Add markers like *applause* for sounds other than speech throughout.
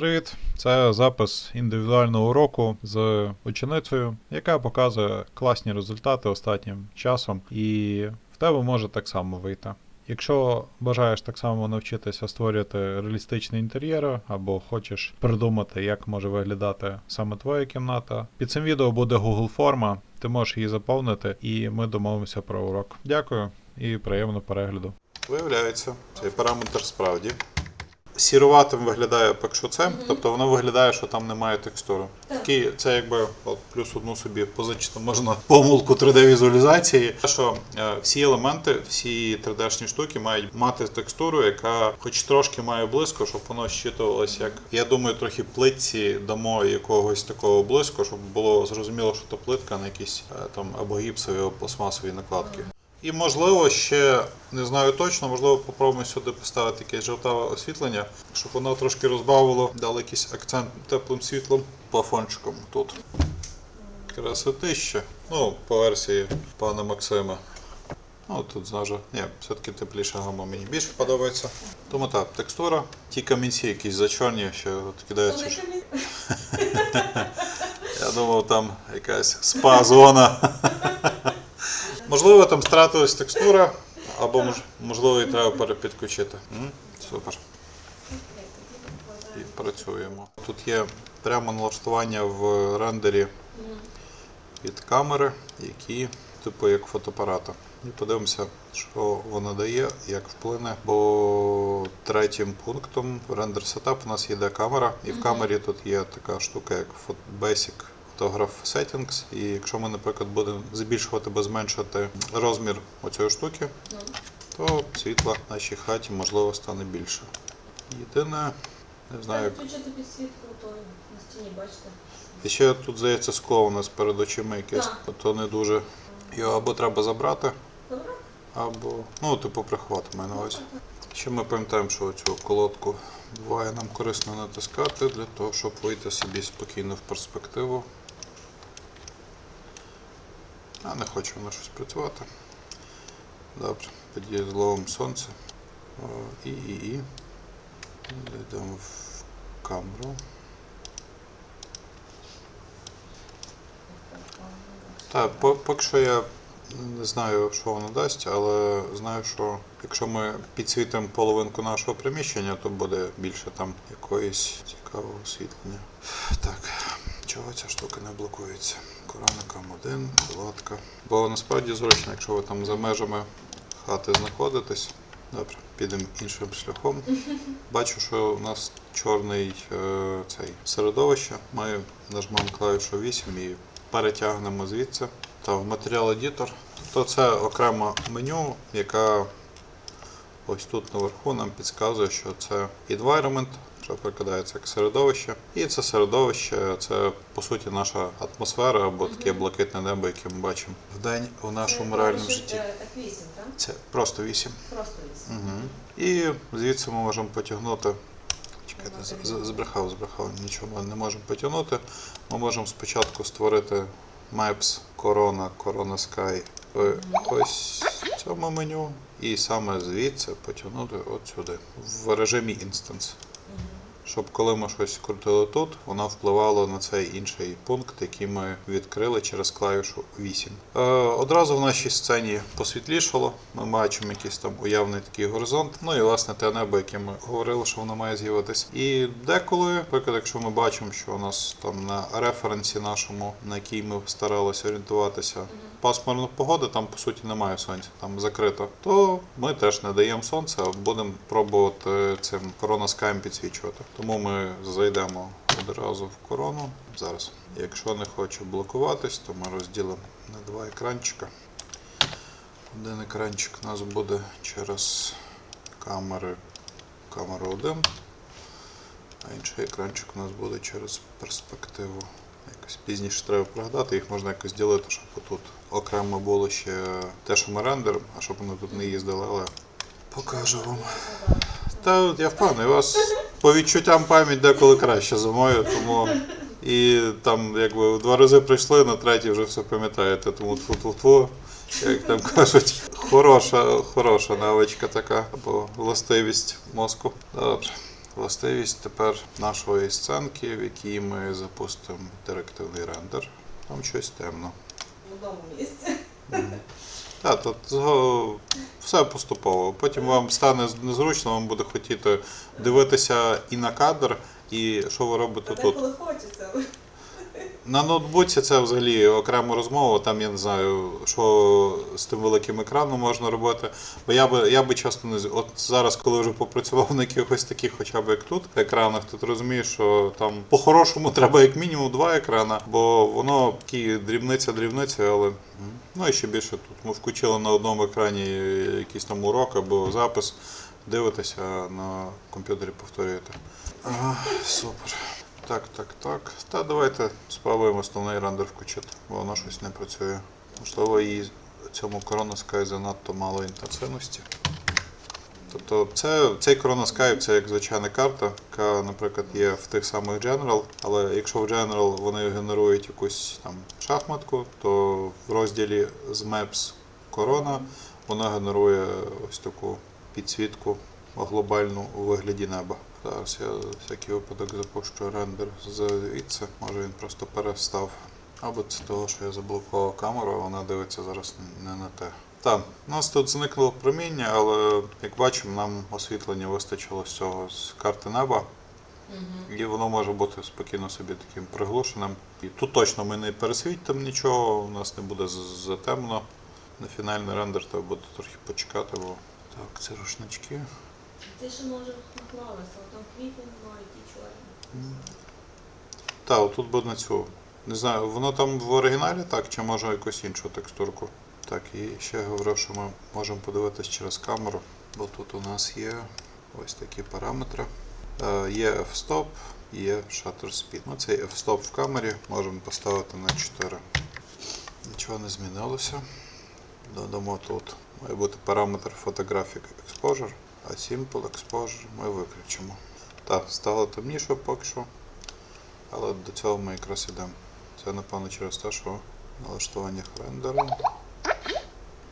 Привіт! Це запис індивідуального уроку з ученицею, яка показує класні результати останнім часом, і в тебе може так само вийти. Якщо бажаєш так само навчитися створювати реалістичні інтер'єри, або хочеш придумати, як може виглядати саме твоя кімната, під цим відео буде Google форма, ти можеш її заповнити, і ми домовимося про урок. Дякую і приємного перегляду. Виявляється, цей параметр справді сіруватим виглядає поки що це, тобто воно виглядає, що там немає текстури. Такий, це якби от, плюс одну собі позичити можна *laughs* помилку 3D-візуалізації. Що е, всі елементи, всі 3D-шні штуки мають мати текстуру, яка хоч трошки має блиску, щоб воно щитувалося як. Я думаю, трохи плитці дамо якогось такого блиску, щоб було зрозуміло, що то плитка на якісь е, там або гіпсові, або пластмасові накладки. І можливо ще не знаю точно, можливо, попробуємо сюди поставити якесь жовтаве освітлення, щоб воно трошки розбавило, дало якийсь акцент теплим світлом плафончиком тут. Красотище. Ну, по версії пана Максима. Ну, тут знажа. Ні, все-таки тепліша гама мені більше подобається. Тому так, текстура. Ті камінці якісь зачорні, ще от кидаються. *laughs* Я думав, там якась спа-зона. *laughs* Можливо, там стратилась текстура, або мож- можливо її треба перепідключити. М, Супер. І працюємо. Тут є прямо налаштування в рендері від камери, які типу як фотоапарата. І подивимося, що воно дає, як вплине. Бо третім пунктом рендер сетап у нас є камера, і в камері тут є така штука, як Basic Photograph Settings. І якщо ми, наприклад, будемо збільшувати або зменшувати розмір оцієї штуки, то світла в нашій хаті можливо стане більше. Єдине, не знаю, як Включити підсвітку, то на стіні бачите. і ще тут, здається, скло у нас перед очима якесь, то не дуже. Його або треба забрати, Добре? або, ну, типу, приховати маю на увазі. Ще ми пам'ятаємо, що цю колодку буває нам корисно натискати для того, щоб вийти собі спокійно в перспективу. А не хоче воно щось працювати. Добре, тоді зловимо сонце. О, і, і, і. Зайдемо в камеру. Так, по- поки що я не знаю, що воно дасть, але знаю, що якщо ми підсвітимо половинку нашого приміщення, то буде більше там якоїсь цікавого освітлення. Так, чого ця штука не блокується? Один, лодка. Бо насправді зручно, якщо ви там за межами хати знаходитесь. Добре, підемо іншим шляхом. *laughs* Бачу, що у нас чорний е, цей середовище. Маю нажмемо клавішу 8 і перетягнемо звідси. Та в матеріал едітор. То це окрема меню, яка ось тут наверху нам підказує, що це environment, що прикидається як середовище. І це середовище це по суті наша атмосфера або таке блакитне небо, яке ми бачимо вдень у нашому реальному житті. F8, так? Це просто 8. Просто 8. Угу. І звідси ми можемо потягнути. Чекайте, збрехав, збрехав, нічого ми не можемо потягнути. Ми можемо спочатку створити Maps Corona, Corona Sky в ось цьому меню, і саме звідси потягнути от сюди, в режимі Instance. Щоб коли ми щось крутили тут, воно впливало на цей інший пункт, який ми відкрили через клавішу 8. Е, одразу в нашій сцені посвітлішало. Ми бачимо якийсь там уявний такий горизонт. Ну і власне те небо, яке ми говорили, що воно має з'явитись. І деколи, наприклад, якщо ми бачимо, що у нас там на референсі нашому, на який ми старалися орієнтуватися, пасмурна погода, там по суті немає сонця, там закрито, то ми теж не даємо сонця, а будемо пробувати цим коронаскаєм підсвічувати. Тому ми зайдемо одразу в корону. Зараз, якщо не хоче блокуватись, то ми розділимо на два екранчика. Один екранчик у нас буде через камери камеру 1, а інший екранчик у нас буде через перспективу. Якось пізніше треба пригадати, їх можна якось ділити, щоб тут окремо було ще те, що ми рендеримо, а щоб вони тут не їздили, але покажу вам. Та я впевнений, у вас по відчуттям пам'ять деколи краще за мою, тому і там якби два рази прийшли, на третій вже все пам'ятаєте, тому тфу-тфу-тфу. Як там кажуть, хороша, хороша навичка така, або властивість мозку. Добре. Властивість тепер нашої сценки, в якій ми запустимо директивний рендер. Там щось темно. В одному місці. Так, тут все поступово. Потім вам стане незручно, вам буде хотіти дивитися і на кадр, і що ви робите Та тут. коли хочеться. На ноутбуці це взагалі окрема розмова. Там я не знаю, що з тим великим екраном можна робити. Бо я би я би часто не от зараз, коли вже попрацював на якихось таких, хоча б як тут, екранах, то ти розумієш, що там по-хорошому *laughs* треба як мінімум два екрана, бо воно такі дрібниця, дрібниця, але ну і ще більше тут. Ми включили на одному екрані якийсь там урок або запис. Дивитеся, а на комп'ютері повторюєте. Супер. Так, так, так. Та давайте спробуємо основний рендер включити, бо воно щось не працює. Можливо, і цьому Corona Sky занадто мало інтенсивності. Тобто це, цей Corona Sky це як звичайна карта, яка, наприклад, є в тих самих General, але якщо в General вони генерують якусь там шахматку, то в розділі з Maps Corona вона генерує ось таку підсвітку глобальну у вигляді неба. Зараз я всякий випадок запущу рендер звідси. Може він просто перестав. Або це того, що я заблокував камеру, а вона дивиться зараз не на те. Так, у нас тут зникло проміння, але як бачимо, нам освітлення вистачило з цього з карти неба. І воно може бути спокійно собі таким приглушеним. І тут точно ми не пересвітимо нічого, у нас не буде затемно. На фінальний рендер треба буде трохи почекати, бо так, це рушнички. Чорні. Так, отут буде на цю. Не знаю, воно там в оригіналі так, чи може якусь іншу текстурку. Так, і ще говорив, що ми можемо подивитись через камеру, бо тут у нас є ось такі параметри. Е, Є f-stop, є shutter speed. Ну, цей f-stop в камері можемо поставити на 4. Нічого не змінилося. Додамо тут. Має бути параметр Photographic Exposure, а Simple Exposure ми виключимо. Так, стало темніше поки що. Але до цього ми якраз ідемо. Це напевно через те, що в налаштуваннях рендеру.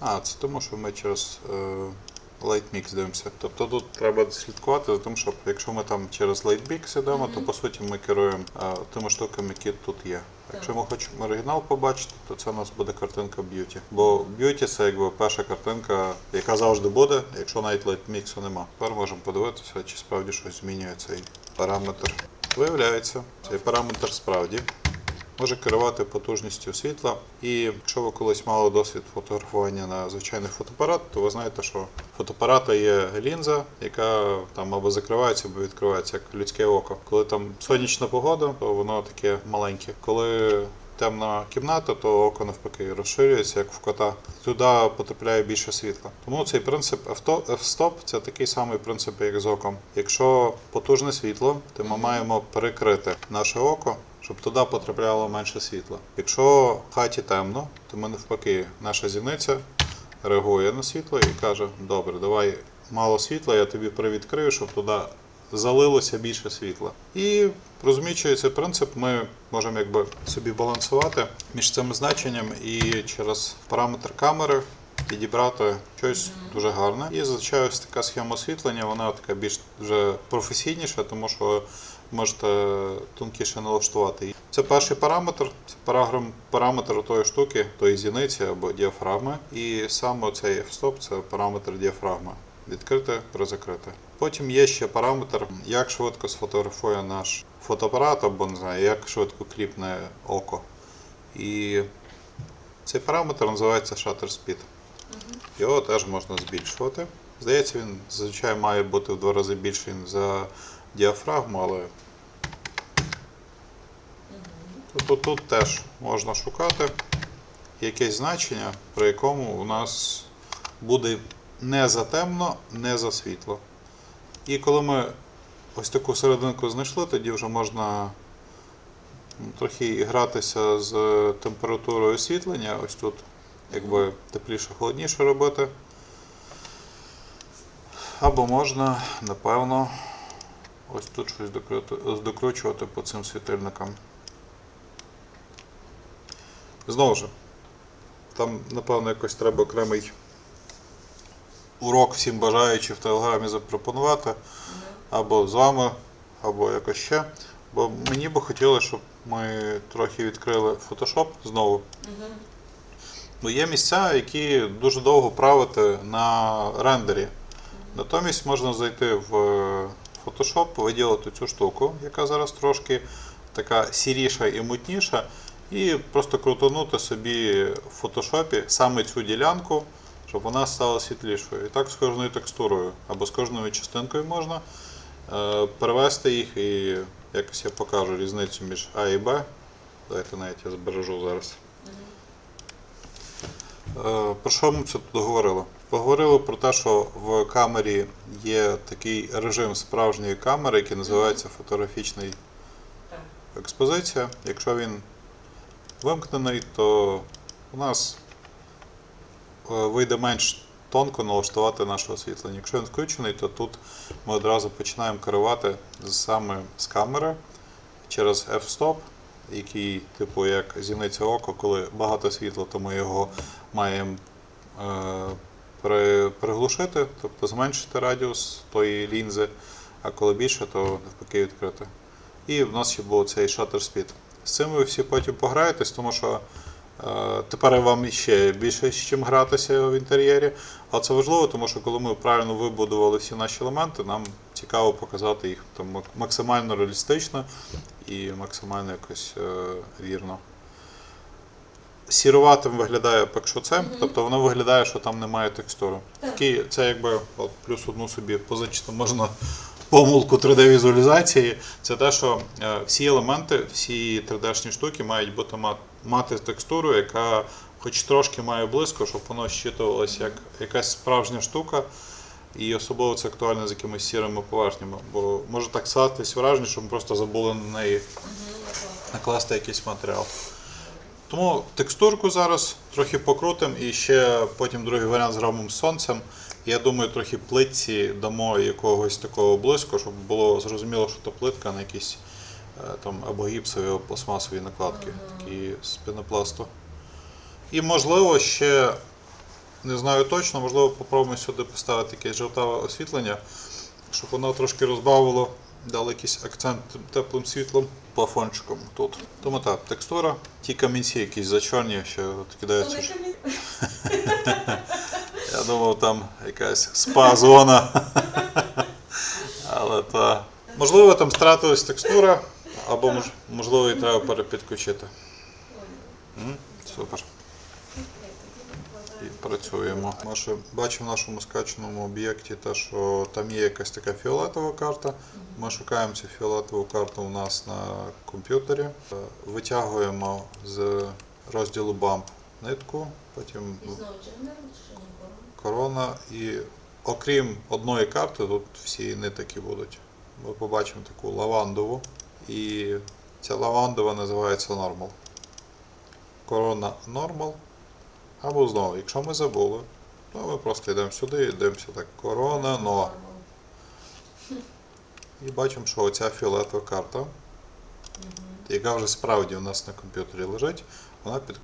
А, це тому, що ми через е, Light Mix дивимося. Тобто тут треба слідкувати за тим, щоб якщо ми там через Light Mix ідемо, то по суті ми керуємо е, тими штуками, які тут є. Якщо ми хочемо оригінал побачити, то це у нас буде картинка б'юті. Бо б'юті це якби перша картинка, яка завжди буде, якщо навіть лайтміксу нема. Тепер можемо подивитися, чи справді щось змінює цей параметр. Виявляється, цей параметр справді може керувати потужністю світла. І якщо ви колись мали досвід фотографування на звичайний фотоапарат, то ви знаєте, що фотоапарата є лінза, яка там або закривається, або відкривається, як людське око. Коли там сонячна погода, то воно таке маленьке. Коли темна кімната, то око навпаки розширюється, як в кота. Туди потрапляє більше світла. Тому цей принцип f-stop – це такий самий принцип, як з оком. Якщо потужне світло, то ми маємо перекрити наше око, щоб туди потрапляло менше світла. Якщо в хаті темно, то ми навпаки, наша зіниця реагує на світло і каже: добре, давай мало світла, я тобі привідкрию, щоб туди залилося більше світла. І розуміючи цей принцип, ми можемо якби собі балансувати між цими значенням і через параметр камери підібрати щось дуже гарне. І зазвичай ось така схема освітлення, вона така більш вже професійніша, тому що можете тонкіше налаштувати. її. Це перший параметр, це параграм- параметр тої штуки, тої зіниці або діафрагми. І саме цей f-stop це параметр діафрагми. Відкрити, розакрити. Потім є ще параметр, як швидко сфотографує наш фотоапарат, або не знаю, як швидко кліпне око. І цей параметр називається shutter speed. Його теж можна збільшувати. Здається, він зазвичай має бути в два рази більший за діафрагму, але тут, тут теж можна шукати якесь значення, при якому у нас буде не за темно, не за світло. І коли ми ось таку серединку знайшли, тоді вже можна ну, трохи гратися з температурою освітлення. Ось тут якби тепліше, холодніше робити. Або можна, напевно, ось тут щось докручувати по цим світильникам. Знову ж, там, напевно, якось треба окремий урок всім бажаючим в телеграмі запропонувати. Ну, або з вами, або якось ще. Бо мені би хотілося, щоб ми трохи відкрили Photoshop знову. Угу. Бо є місця, які дуже довго правити на рендері. Натомість можна зайти в Photoshop, виділити цю штуку, яка зараз трошки така сіріша і мутніша, і просто крутанути собі в фотошопі саме цю ділянку, щоб вона стала світлішою. І так з кожною текстурою або з кожною частинкою можна е, перевести їх і якось я покажу різницю між А і Б. Давайте навіть я збережу зараз. Е, Про що ми це тут говорили? Поговорили про те, що в камері є такий режим справжньої камери, який називається фотографічний Так. експозиція. Якщо він вимкнений, то у нас е, вийде менш тонко налаштувати наше освітлення. Якщо він включений, то тут ми одразу починаємо керувати саме з камери через f-stop, який, типу, як зіниця око, коли багато світла, то ми його маємо е, приглушити, тобто зменшити радіус тої лінзи, а коли більше, то навпаки відкрити. І в нас ще був цей shutter speed. З цим ви всі потім пограєтесь, тому що тепер вам ще більше з чим гратися в інтер'єрі. А це важливо, тому що коли ми правильно вибудували всі наші елементи, нам цікаво показати їх там, максимально реалістично і максимально якось е, вірно. Сіруватим виглядає поки що це, тобто воно виглядає, що там немає текстури. Так. Такий, це якби от, плюс одну собі позичити можна *laughs* помилку 3D-візуалізації. Це те, що е, всі елементи, всі 3D-шні штуки мають бути ма- мати текстуру, яка хоч трошки має близько, щоб воно щитувалося як якась справжня штука. І особливо це актуально з якимись сірими поверхнями. Бо може так статись враження, що ми просто забули на неї накласти якийсь матеріал. Тому текстурку зараз трохи покрутимо і ще потім другий варіант з сонцем. Я думаю, трохи плитці дамо якогось такого блиску, щоб було зрозуміло, що то плитка а не якісь е, там або гіпсові, або пластмасові накладки, такі з пінопласту. І можливо ще, не знаю точно, можливо, попробуємо сюди поставити якесь жовтаве освітлення, щоб воно трошки розбавило, дало якийсь акцент теплим світлом плафончиком тут. Тому так, текстура, ті камінці якісь зачорні, що от кидаються. *laughs* Я думав, там якась спа-зона. *laughs* Але та. Можливо, там стратилась текстура, або мож- можливо її треба перепідключити. М, Супер. І працюємо. Ще бачимо в нашому скаченому об'єкті те, що там є якась така фіолетова карта. Ми шукаємо цю фіолетову карту у нас на комп'ютері. Витягуємо з розділу BAMP нитку, потім І корона. І окрім одної карти, тут всі нитики будуть. Ми побачимо таку лавандову. І ця лавандова називається Normal. Корона Normal. Або знову, якщо ми забули, то ми просто йдемо сюди і дивимося так. Корона Normal. І бачимо, що оця фіолетова карта, яка вже справді у нас на комп'ютері лежить, вона під